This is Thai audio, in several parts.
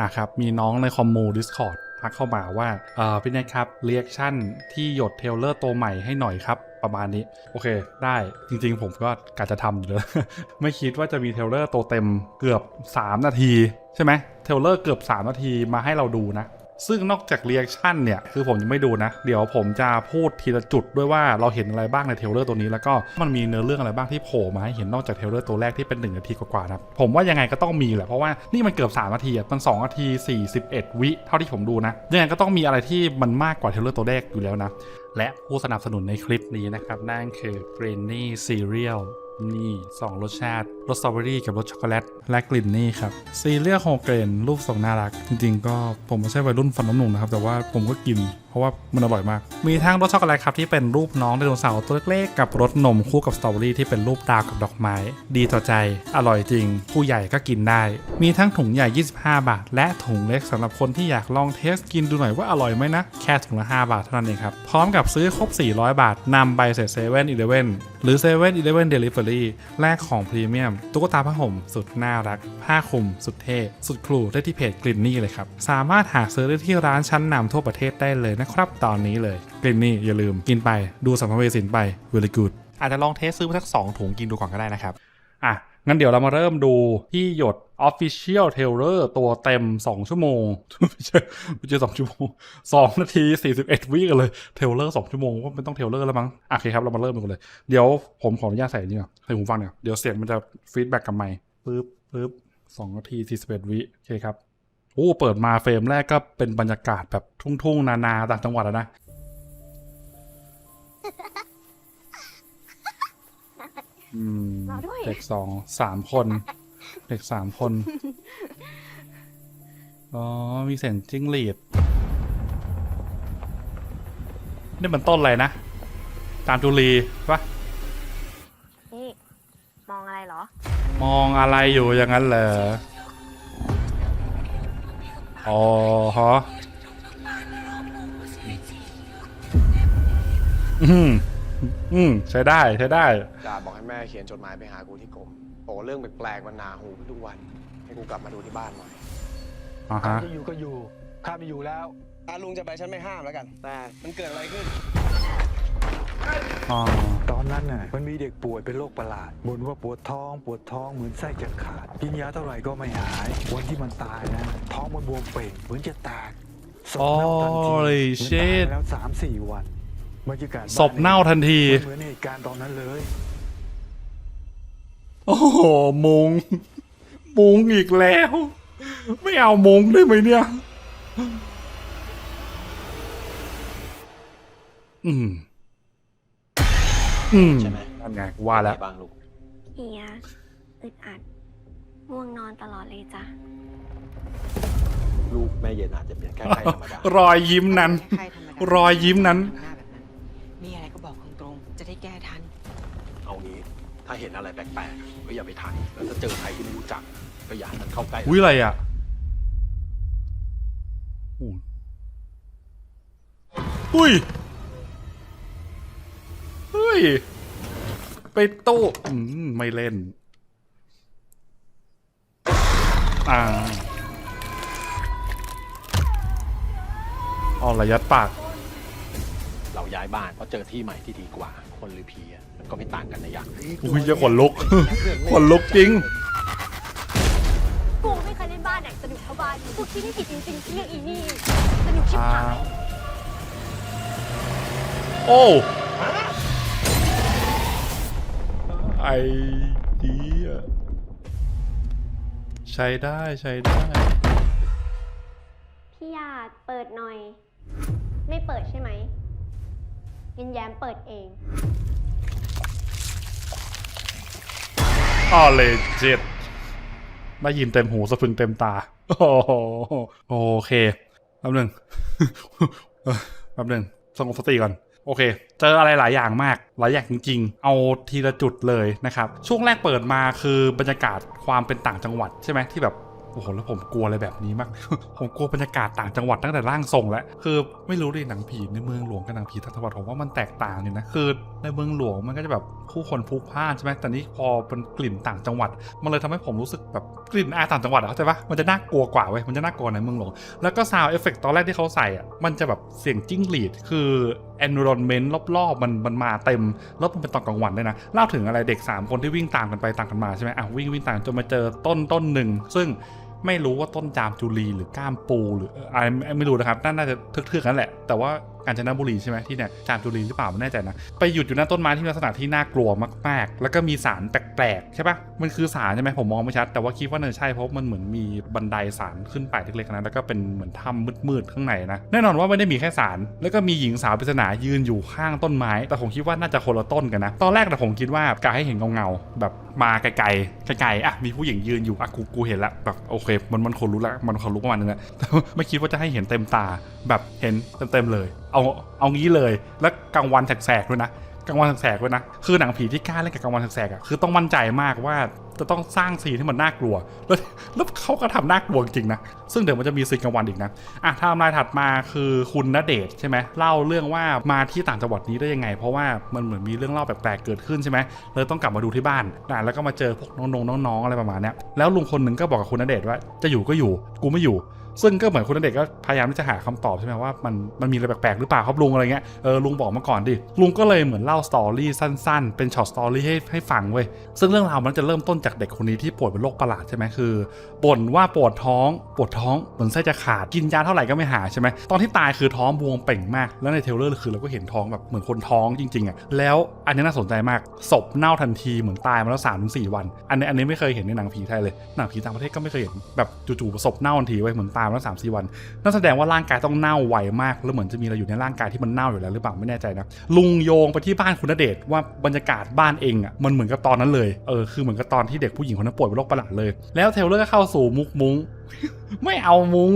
อะครับ มีน้องในคอมมู Discord ทักเข้ามาว่าเออพี่เนทครับเรียกชั่นที่หยดเทเลอร์ตัวใหม่ให้หน่อยครับ ประมาณนี้ โอเค ได้จริงๆ ผมก็กะจะทำอยู่แล้วไม่คิดว่าจะมีเทเลอร์ตัวเต็มเกือบ 3 นาที ใช่ไหมเทเลอร์เกือบ 3 นาทีมาให้เราดูนะ ซึ่งนอกจากเรีแอคชั่นเนี่ย คือผมยังไม่ดูนะ เดี๋ยวผมจะพูดทีละจุดด้วยว่าเราเห็นอะไรบ้างในเทเลอร์ตัวนี้ แล้วก็มันมีเนื้อเรื่องอะไรบ้างที่โผล่มาให้เห็นนอกจากเทเลอร์ตัวแรกที่เป็น1นาทีกว่าๆนะผมว่ายังไงก็ต้องมีแหละเพราะว่านี่มันเกือบ3นาทีอะมัน2นาที 41 วิเท่าที่ผมดูนะยังไงก็ต้องมีอะไรที่มันมากกว่าเทเลอร์ตัวแรกอยู่แล้วนะและผู้สนับสนุนในคลิปนี้นะครับนั่นคือ g r e e n y Cereal นี่ 2 รสชาติ รสสตรอเบอรี่กับรสช็อกโกแลต และกลิ่นนี่ครับ ซีเรียลโฮเกรนรูปทรงน่ารัก จริงๆ ก็ผมไม่ใช่วัยรุ่นฟันน้ำนมนะครับ แต่ว่าผมก็กินเพราะว่ามันอร่อยมาก มีทั้งรสช็อกโกแลตครับที่เป็นรูปน้องไดโนเสาร์ตัวเล็กๆกับรสนมคู่กับสตรอเบอรี่ที่เป็นรูปดาวกับดอกไม้ ดีต่อใจ อร่อยจริง ผู้ใหญ่ก็กินได้ มีทั้งถุงใหญ่ 25 บาท และถุงเล็กสำหรับคนที่อยากลองเทสกินดูหน่อยว่าอร่อยไหมนะ แค่ถุงละ 5 บาทเท่านั้นเองครับ พร้อมกับซื้อครบ 400 บาทนำใบเสร็จเซเว่นอีเลเว่นหรือเซเว่นอีเลเว่นเดลิเวอรี่แลกของพรีเมียมตุ๊กตาผ้าห่มสุดน่ารัก ผ้าคลุม สุดเท่สุดครูได้ที่เพจกลิ่นนี่เลยครับสามารถหาซื้อได้ที่ร้านชั้นนำทั่วประเทศได้เลยนะครับ ตอนนี้เลยกลิ่นนี่อย่าลืมกินไปดูสัมภเวสินไป very good อาจจะลองเทสซื้อมาสักสองถุงกินดูก่อนก็ได้นะครับ อะ งั้นเดี๋ยวเรามาเริ่มดูที่หยด Official t a i l e r ตัวเต็ม 2 ชั่วโมง ไม่ใช่ไม่ใช่2ชั่วโมง 2 นาที 41 วิกันเลยเทเลอร์2ชั่วโมงก็ไม่ต้องเทเลอร์แล้วมั้งอะโอเคครับ เรามาเริ่มกันเลย เดี๋ยวผมขออนุญาตใส่นี่ก่อนใส่หูฟังเนี่ยเดี๋ยวเสียงมันจะฟีดแบ็กกับไมค์ปึ๊บปึ๊บ2นาที 41 วิโอเคครับ โอ้เปิดมาเฟรมแรกก็เป็นบรรยากาศแบบทุ่งๆ นานาต่างจังหวัดอะนะอืมรอด้วยเด็กสองสามคน เด็กสามคน อ๋อ มีเสียงจิ้งหรีดนี่มันต้นอะไรนะ ตามจุลีปะนี่ มองอะไรเหรอ มองอะไรอยู่อย่างนั้นเหรอ อ๋อฮะอืมอืมใช้ได้ใช้ได้จ่าบอกให้แม่เขียนจดหมายไปหากูที่กรมบอกว่าเรื่องแปลกๆมันหนาหูทุกวัน ให้กูกลับมาดูที่บ้านหน่อยอ่าฮะ จะอยู่ก็อยู่ ข้าไม่อยู่แล้ว อาลุงจะไปฉันไม่ห้ามแล้วกัน แต่มันเกิดอะไรขึ้น อ๋อต อนนั้นน่ะมันมีเด็กป่วยเป็นโรคประหลาดบ่นว่าปวดท้องปวดท้องเหมือนไส้จะขาด กินยาเท่าไหร่ก็ไม่หาย วันที่มันตายนะ ท้องมันบวมเป่งเหมือนจะแตกศพเน่าทันที Holy เหมือนตาย shit ไปแล้วสามสี่วันบรรยากาศศพเน่าทันทีเหมือนเหตุการณ์ตอนนั้นเลย โอ้โหมุง มุงอีกแล้ว ไม่เอามุงได้ไหมเนี่ย อืม อืมใช่ไหมนั่นไงว่าแล้ว เป็นไงบ้างลูก เฮียอึดอัดง่วงนอนตลอดเลยจ้ะ ลูกแม่เย็นอาจจะเป็นแค่ไข้ธรรมดา รอยยิ้มนั้น ใครธรรมดารอยยิ้มนั้น ทำหน้าแบบนั้น มีอะไรก็บอกตรงๆ จะได้แก้ทัน เอางี้ ถ้าเห็นอะไรแปลกๆ ก็อย่าไปทันแล้วถ้าเจอใครที่ไม่รู้จัก ก็อย่าให้มันเข้าใกล้อุ้ยอะไรอะอู้อุ้ยเฮ้ ย ไปตู้อืมไม่เล่น อ่าเอาระยัดปาก เราย้ายบ้านเพราะเจอที่ใหม่ที่ดีกว่า คนหรือผีอะมันก็ไม่ต่างกันในอย่างอุ้ยจะขนลุก ขนลุกจริง กูไม่เคยเล่นบ้านไหนสนุกเท่าบ้านนี้กูคิดไม่ผิดจริงๆที่เลือกอีนี่สนุกชิบอ่าหาย โอ้ ไอเดียใช้ได้ใช้ได้ พี่หยาดเปิดหน่อย ไม่เปิดใช่ไหมยินแย้มเปิดเองอ๋อเลยเจ็ดได้ยินเต็มหูสะพรึงเต็มตา โอ้โหโอเคแป๊บหนึ่ง แป๊บหนึ่งสงบสติก่อน โอเค เจออะไรหลายอย่างมาก หลายอย่างจริง ๆ เอาทีละจุดเลยนะครับ ช่วงแรกเปิดมาคือบรรยากาศความเป็นต่างจังหวัดใช่ไหมที่แบบโอ้โหแล้วผมกลัวอะไรแบบนี้มาก ผมกลัวบรรยากาศต่างจังหวัดตั้งแต่ร่างทรงแล้วคือไม่รู้เลยหนังผีในเมืองหลวงกับหนังผีต่างจังหวัดผมว่ามันแตกต่างเนี่ยนะคือในเมืองหลวงมันก็จะแบบผู้คนพลุกพล่านใช่ไหมแต่นี่พอเป็นกลิ่นต่างจังหวัด มันเลยทำให้ผมรู้สึกแบบกลิ่นอายต่างจังหวัดอะเข้าใจปะมันจะน่ากลัวกว่าเว้ยมันจะน่ากลัวในเมืองหลวงแล้วก็ซาวเอฟเฟกตอนแรกที่เขาใส่อะมันจะแบบเสียงจิ้งหรีดคือ environment รอบๆมันมันมาเต็มแล้วมันเป็นตอนกลางวันด้วยนะเล่าถึงอะไรเด็ก 3 คนที่วิ่งตามกันไปต่างกันมาใช่ไหมอะวิ่งวิ่งตามจนมาเจอต้นต้นหนึ่งซึ่งไม่รู้ว่าต้นจามจุลีหรือก้ามปูหรืออะไรไม่รู้นะครับน่าจะทึกๆนั่นแหละ แต่ว่ากาญจนบุรีใช่ไหมที่เนี่ยจามจุลีหรือเปล่าไม่แน่ใจนะไปหยุดอยู่หน้าต้นไม้ที่ลักษณะที่น่ากลัวมากๆ แล้วก็มีสารแปลกๆใช่ปะมันคือสารใช่ไหมผมมองไม่ชัด แต่ว่าคิดว่าน่าจะใช่เพราะมันเหมือนมีบันไดสารขึ้นไปเล็กๆนะแล้วก็เป็นเหมือนถ้ำมืดๆข้างในนะแน่นอนว่าไม่ได้มีแค่สารแล้วก็มีหญิงสาวปริศนายืนอยู่ข้างต้นไม้ แต่ผมคิดว่าน่าจะคนละต้นกันนะตอนแรกแต่ผมคิดว่ากะให้เห็นเงาๆแบบมาไกลๆไกลๆอะมีผู้หญิงยืนอยู่อะกูกูเห็นละแบบโอเคมันมันคนรู้ละมันคนรู้ประมาณนึงนะแต่ไม่คิดว่าจะให้เห็นเต็มตาแบบเห็นเต็มๆเลยเอาเอางี้เลย แล้วกลางวันแสกๆด้วยนะกลางวันแสกๆด้วยนะ คือหนังผีที่กล้าเล่นกับกลางวันแสกๆอะคือต้องมั่นใจมากว่าจะต้องสร้างซีนที่มันน่ากลัว แล้วแล้วเขาก็ทำน่ากลัวจริงนะ ซึ่งเดี๋ยวมันจะมีซีนกลางวันอีกนะอะไทม์ไลน์ถัดมาคือคุณณเดชใช่ไหมเล่าเรื่องว่ามาที่ต่างจังหวัดนี้ได้ยังไง เพราะว่ามันเหมือนมีเรื่องเล่าแปลกๆเกิดขึ้นใช่ไหมเลยต้องกลับมาดูที่บ้านนะแล้วก็มาเจอพวกน้องๆน้องๆอะไรประมาณนี้แล้วลุงคนหนึ่งก็บอกกับคุณณเดชว่าจะอยู่ก็อยู่กูไม่อยู่ ซึ่งก็เหมือนคุณณเดชน์ก็พยายามที่จะหาคำตอบใช่ไหมว่ามันมันมีอะไรแปลกๆหรือเปล่าครับลุงอะไรเงี้ยเออลุงบอกมาก่อนดิลุงก็เลยเหมือนเล่าสตอรี่สั้นๆ เป็นช็อตสตอรี่ให้ให้ฟังเว้ยซึ่งเรื่องราวมันจะเริ่มต้นจากเด็กคนนี้ที่ป่วยเป็นโรคประหลาดใช่ไหมคือบ่นว่าปวดท้องปวดท้องเหมือนไส้จะขาดกินยาเท่าไหร่ก็ไม่หายใช่ไหมตอนที่ตายคือท้องบวมเป่งมาก แล้วในเทลเลอร์คือเราก็เห็นท้องแบบเหมือนคนท้องจริงๆอะแล้วอันนี้น่าสนใจมากศพเน่าทันทีเหมือนตายมาแล้วสามถึงสี่วัน อันนี้อันนี้ไม่เคยเห็นในหนังผีไทยเลยหนังผีต่างประเทศก็ไม่เคยเห็นแบบจู่ๆศพเน่าทันทีไว้เหมือนตายมาแล้วสามสี่วันนั่นแสดงว่าร่างกายต้องเน่าไวมากแล้วเหมือนจะมีอะไรอยู่ในร่างกายที่มันเน่าอยู่แล้วหรือเปล่าไม่แน่ใจนะลุงโยงไปที่บ้านคุณณเดชว่าบรรยากาศบ้านเองอะมันเหมือนกับตอนนั้นเลยเออคือเหมือนกับตอนที่เด็กผู้หญิงคนนั้นป่วยเป็นโรคประหลาดเลย แล้วเทเลอร์ก็เข้าสู่มุกมุ้ง ไม่เอามุ้ง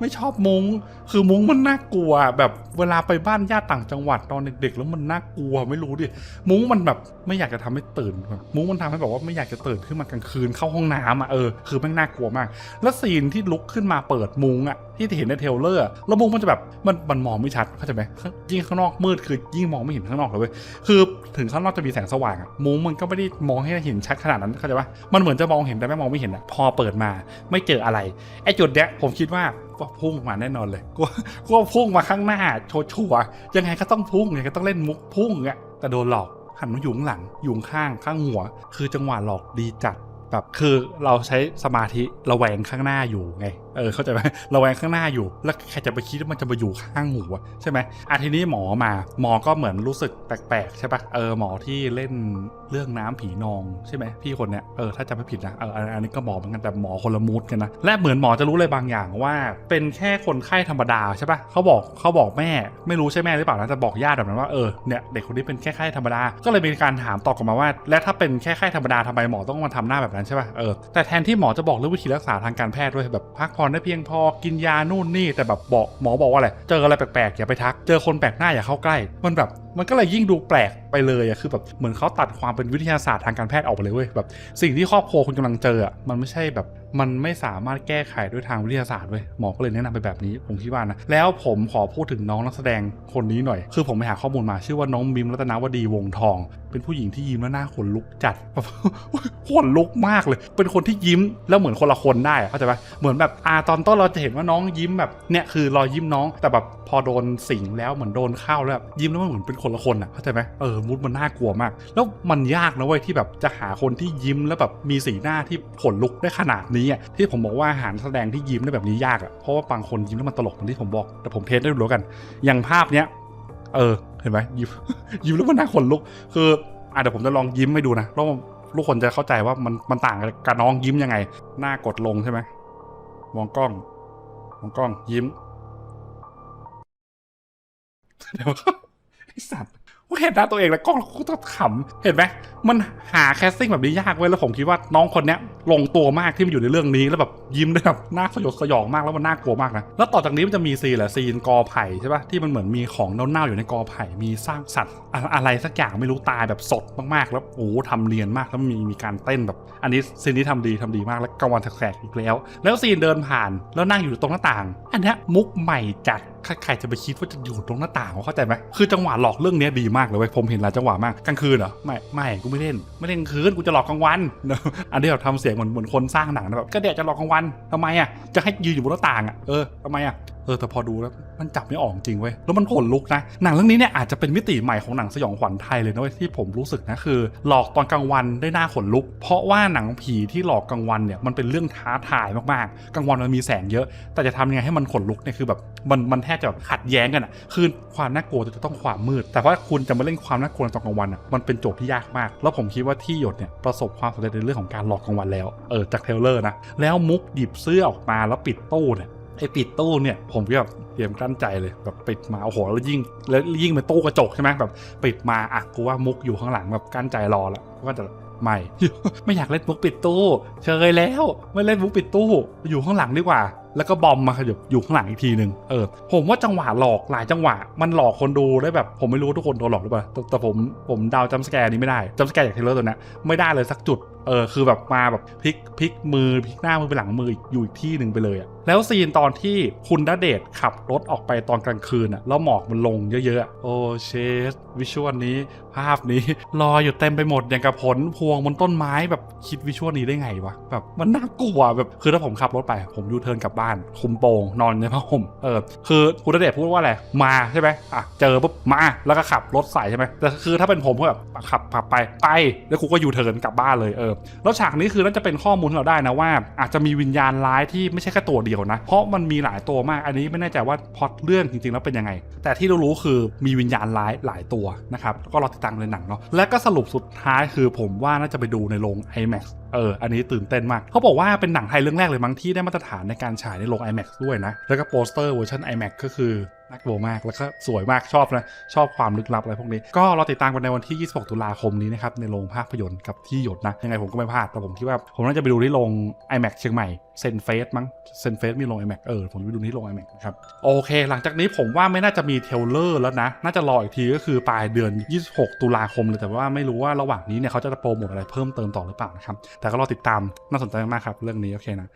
ไม่ชอบมุ้ง คือมุ้งมันน่ากลัว แบบเวลาไปบ้านญาติต่างจังหวัดตอนเด็ก ๆ แล้วมันน่ากลัวไม่รู้ดิมุ้งมันแบบไม่อยากจะทำให้ตื่นมุ้งมันทำให้แบบว่าไม่อยากจะตื่นขึ้นมากลางคืนเข้าห้องน้ำอะเออคือม่งน่ากลัวมาก แล้วซีนที่ลุกขึ้นมาเปิดมุ้งอะที่เห็นในเทเลอร์แล้วมุ้งมันจะแบบมันมันมองไม่ชัดเข้าใจไหมยิ่งข้างนอกมืดคือยิ่งมองไม่เห็นข้างนอกเลยเว้ยคือถึงข้างนอกจะมีแสงสว่างอะมุ้งมันก็ไม่ได้มองให้เห็นชัดขนาดนั้นเข้าใจปะมันเหมือนจะมองเห็นแต่ไม่มองไม่เห็นอะพอเปิดมาไม่เจออะไรไอ้จุดเนี้ยผมคิดว่าว่าพุ่งมาแน่นอนเลยกูกูว่าพุ่งมาข้างหน้าโชว์ชัวยังไงก็ต้องพุ่งยังไงก็ต้องเล่นมุกพุ่งอะแต่โดนหลอกหันมาอยู่ข้างหลังอยู่ข้างข้างหัว คือจังหวะหลอกดีจัดแบบคือเราใช้สมาธิระแวงข้างหน้าอยู่ไง เออเข้าใจไหมระแวงข้างหน้าอยู่ แล้วใครจะไปคิดว่ามันจะมาอยู่ข้างหูอะใช่ไหมอาทีนี้หมอมา หมอก็เหมือนรู้สึกแปลกๆใช่ปะเออหมอที่เล่นเรื่องน้ำผีนองใช่ไหมพี่คนเนี้ยเออถ้าจำไม่ผิดนะเอออันนี้ก็หมอเหมือนกันแต่หมอคนละมูดกันนะและเหมือนหมอจะรู้อะไรบางอย่างว่า เป็นแค่คนไข้ธรรมดาใช่ปะเขาบอกเขาบอกแม่ไม่รู้ใช่แม่หรือเปล่านะแต่บอกญาติแบบนั้นว่าเออเนี่ยเด็กคนนี้เป็นแค่ไข้ธรรมดา ก็เลยมีการถามตอบกลับมาว่า และถ้าเป็นแค่ไข้ธรรมดาทำไมหมอต้องมาทำหน้าแบบนั้นใช่ปะเออแต่แทนที่หมอจะบอกเรื่องวิธีรักษาทางการแพทย์ด้วยแบบพักผ่อนได้เพียงพอกินยานู่นนี่แต่แบบบอกหมอบอกว่าอะไรเจออะไรแปลกๆอย่าไปทัก เจอคนแปลกหน้าอย่าเข้าใกล้ มันแบบมันก็เลยยิ่งดูแปลกไปเลยอะคือแบบเหมือนเขาตัดความเป็นวิทยาศาสตร์ทางการแพทย์ออกไปเลยเว้ยแบบสิ่งที่ครอบครัวคุณกำลังเจออะมันไม่ใช่แบบ มันไม่สามารถแก้ไขด้วยทางวิทยาศาสตร์เว้ยหมอก็เลยแนะนำไปแบบนี้ผมคิดว่านะแล้วผมขอพูดถึงน้องนักแสดงคนนี้หน่อย คือผมไปหาข้อมูลมาชื่อว่าน้องบิมรัตนวดีวงทอง เป็นผู้หญิงที่ยิ้มแล้วหน้าขนลุกจัดแบบขนลุกมากเลย เป็นคนที่ยิ้มแล้วเหมือนคนละคนได้เข้าใจปะเหมือนแบบอาตอนต้นเราจะเห็นว่าน้องยิ้มแบบเนี่ยคือรอยยิ้มน้องแต่แบบพอโดนสิงแล้วเหมือนโดนเข้าแล้วแบบยิ้มแล้วมันเหมือนเป็นคนละคนอะเข้าใจไหมเออมูดมันน่ากลัวมาก แล้วมันยากนะเว้ยที่แบบจะหาคนที่ยิ้มแล้วแบบมีสีหน้าที่ขนลุกได้ขนาดนี้อะที่ผมบอกว่าหานักแสดงที่ยิ้มได้แบบนี้ยากอะเพราะว่าบางคนยิ้มแล้วมันตลกเหมือนที่ผมบอกแต่ผมเทสได้ดูแล้กัน อย่างภาพเนี้ยเออเห็นไหมยิ้มยิ้มแล้วมันน่าขนลุก คืออะเดี๋ยวผมจะลองยิ้มให้ดูนะแล้วลูกคนจะเข้าใจว่ามันมันต่างกันกับน้องยิ้มยังไง หน้ากดลงใช่ไหมมองกล้อง มองกล้องยิ้มเดี๋ยวไอสัตว์ ว่าเห็นหน้าตัวเองแล้วกล้องก็ต้องขำเห็นไหมมันหาแคสติ้งแบบนี้ยากเว้ยแล้วผมคิดว่าน้องคนเนี้ยลงตัวมากที่มันอยู่ในเรื่องนี้แล้วแบบยิ้มได้แบบน่าสยดสยองมากแล้วมันน่ากลัวมากนะแล้วต่อจากนี้มันจะมีซีนแหละซีนกอไผ่ใช่ปะที่มันเหมือนมีของเน่าๆอยู่ในกอไผ่มีซากสัตว์อะไรสักอย่างไม่รู้ตายแบบสดมากๆ แล้วโอ้ทำเนียนมากแล้วมีมีการเต้นแบบ อันนี้ซีนนี้ทำดีทำดีมากแล้วกลางวันแสกอีกแล้ว แล้วซีนเดินผ่านแล้วนั่งอยู่ตรงหน้าต่าง อันนี้มุกใหม่จัด ใครใครจะไปคิดว่าจะอยู่ตรงหน้าต่างเขาเข้าใจไหมคือจังหวะหลอกเรื่องนี้ดีมากเลยเว้ยผมเห็นหลายจังหวะมากกลางคืนเหรอไม่ไม่กูไม่เล่นไม่เล่นกลางคืนกูจะหลอกกลางวันอันนี้แบบทำเสียงเหมือนเหมือนคนสร้างหนังนะแบบก็เดี๋ยวจะหลอกกลางวันทำไมอะจะให้ยืนอยู่บนหน้าต่างอะเออทำไมอะ ออแต่พอดูแล้วมันจับไม่ออกจริงเว้ยแล้วมันขนลุกนะหนังเรื่องนี้เนี่ยอาจจะเป็นมิติใหม่ของหนังสยองขวัญไทยเลยนะเว้ยที่ผมรู้สึกนะคือ หลอกตอนกลางวันได้หน้าขนลุก เพราะว่าหนังผีที่หลอกกลางวันเนี่ยมันเป็นเรื่องท้าทายมากๆกลางวันมันมีแสงเยอะ แต่จะทำยังไงให้มันขนลุกเนี่ยคือแบบมันมันแทบจะแบบขัดแย้งกันอะคือความน่ากลัวจะต้องความมืด แต่ว่าคุณจะมาเล่นความน่ากลัวตอนกลางวันอะมันเป็นโจทย์ที่ยากมาก แล้วผมคิดว่าที่หยดเนี่ยประสบความสำเร็จในเรื่องของการหลอกกลางวันแล้วเออจากเทเลอร์นะแล้วมุกหยิบเสื้อออกมาแล้วปิดตู้เนี่ย ไอปิดตู้เนี่ย ผมก็แบบเตรียมกลั้นใจเลยแบบปิดมาโอ้โหแล้วยิ่งแล้วยิ่งเป็นตู้กระจกใช่ไหมแบบปิดมาอะกูว่ามุกอยู่ข้างหลังแบบกั้นใจรอแล้วก็จะไม่ไม่อยากเล่นมุกปิดตู้เชยแล้ว ไม่เล่นมุกปิดตู้อยู่ข้างหลังดีกว่า แล้วก็บอมมาขยับอยู่ข้างหลังอีกทีหนึ่งเออผมว่าจังหวะหลอกหลายจังหวะ มันหลอกคนดูได้แบบ ผมไม่รู้ว่าทุกคนโดนหลอกหรือเปล่าแต่ผมผมเดาจัมสแกร์นี้ไม่ได้จัมสแกร์จากเทรลเลอร์ตัวนี้ไม่ได้เลยสักจุด เออคือแบบมาแบบพลิกพลิกมือพลิกหน้ามือไปหลังมืออยู่อีกที่หนึ่งไปเลยอะแล้วซีนตอนที่คุณณเดชน์ขับรถออกไปตอนกลางคืนอะแล้วหมอกมันลงเยอะๆอะโอ้เชสวิชวลนี้ ภาพนี้ลอยอยู่เต็มไปหมดอย่างกับผลพวงบนต้นไม้แบบคิดวิชวลนี้ได้ไงวะแบบมันน่ากลัวแบบคือถ้าผมขับรถไป ผมยูเทิร์นกลับบ้าน คุมโปงนอนในผ้าห่มเออคือคุณณเดชน์พูดว่าอะไรมาใช่ไหมอะเจอปุ๊บมาแล้วก็ขับรถใส่ใช่ไหมแต่คือถ้าเป็นผมก็แบบขับขับไปไปแล้วกูก็ยูเทิร์นกลับบ้านเลยเออแล้วฉากนี้คือน่าจะเป็นข้อมูลที่เราได้นะว่า อาจจะมีวิญญาณร้ายที่ไม่ใช่แค่ตัวเดียวนะ เพราะมันมีหลายตัวมาก อันนี้ไม่แน่ใจว่าพอตเรื่องจริงๆแล้วเป็นยังไง แต่ที่เรารู้คือมีวิญญาณร้ายหลายตัวนะครับก็รอติดตามในหนังเนาะและก็สรุปสุดท้ายคือผมว่าน่าจะไปดูในโรง IMAX เออ อันนี้ตื่นเต้นมาก เขาบอกว่าเป็นหนังไทยเรื่องแรกเลยมั้งที่ได้มาตรฐานในการฉายในโรง IMAX ด้วยนะ แล้วก็โปสเตอร์เวอร์ชัน IMAX ก็คือ น่ากลัวมากแล้วก็สวยมากชอบนะ ชอบความลึกลับอะไรพวกนี้ ก็รอติดตามกันในวันที่ 26 ตุลาคมนี้นะครับ ในโรงภาพยนตร์กับที่หยดนะ ยังไงผมก็ไม่พลาด แต่ผมคิดว่า ผมน่าจะไปดูที่โรง IMAX เชียงใหม่เซนเฟสมั้งเซนเฟสมีโรง IMAX เออ ผมไปดูที่โรง IMAX นะครับ โอเค หลังจากนี้ผมว่าไม่น่าจะมีเทลเลอร์แล้วนะ น่าจะรออีกทีก็คือปลายเดือน 26 ตุลาคมเลยแต่ว่าไม่รู้ว่าระหว่างนี้เนี่ยเขาจะโปรโมทอะไรเพิ่มเติมต่อหรือเปล่านะครับแต่ก็รอติดตามน่าสนใจมากครับเรื่องนี้โอเคนะ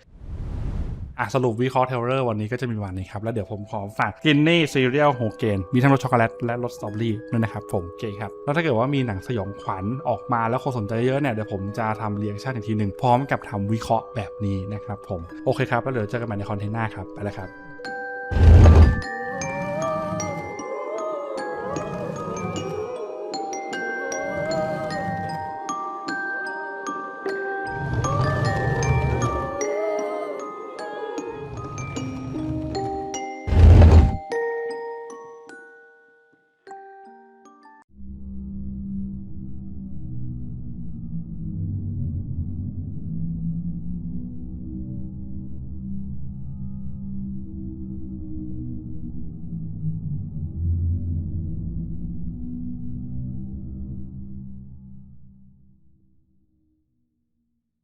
อะสรุปวิเคราะห์เทเลอร์วันนี้ก็จะมีวันนี้ครับ แล้วเดี๋ยวผมขอฝากกินนี่ซีเรียลโฮเกนมีทั้งรสช็อกโกแลตและรสสตรอเบอรี่ด้วยนะครับผมโอเคครับ แล้วถ้าเกิดว่ามีหนังสยองขวัญออกมาแล้วคนสนใจเยอะเนี่ยเดี๋ยวผมจะทำเรียงชาติอีกทีหนึ่งพร้อมกับทำวิเคราะห์แบบนี้นะครับผมโอเคครับแล้วเดี๋ยวเจอกันใหม่ในคอนเทนต์หน้าครับไปแล้วครับ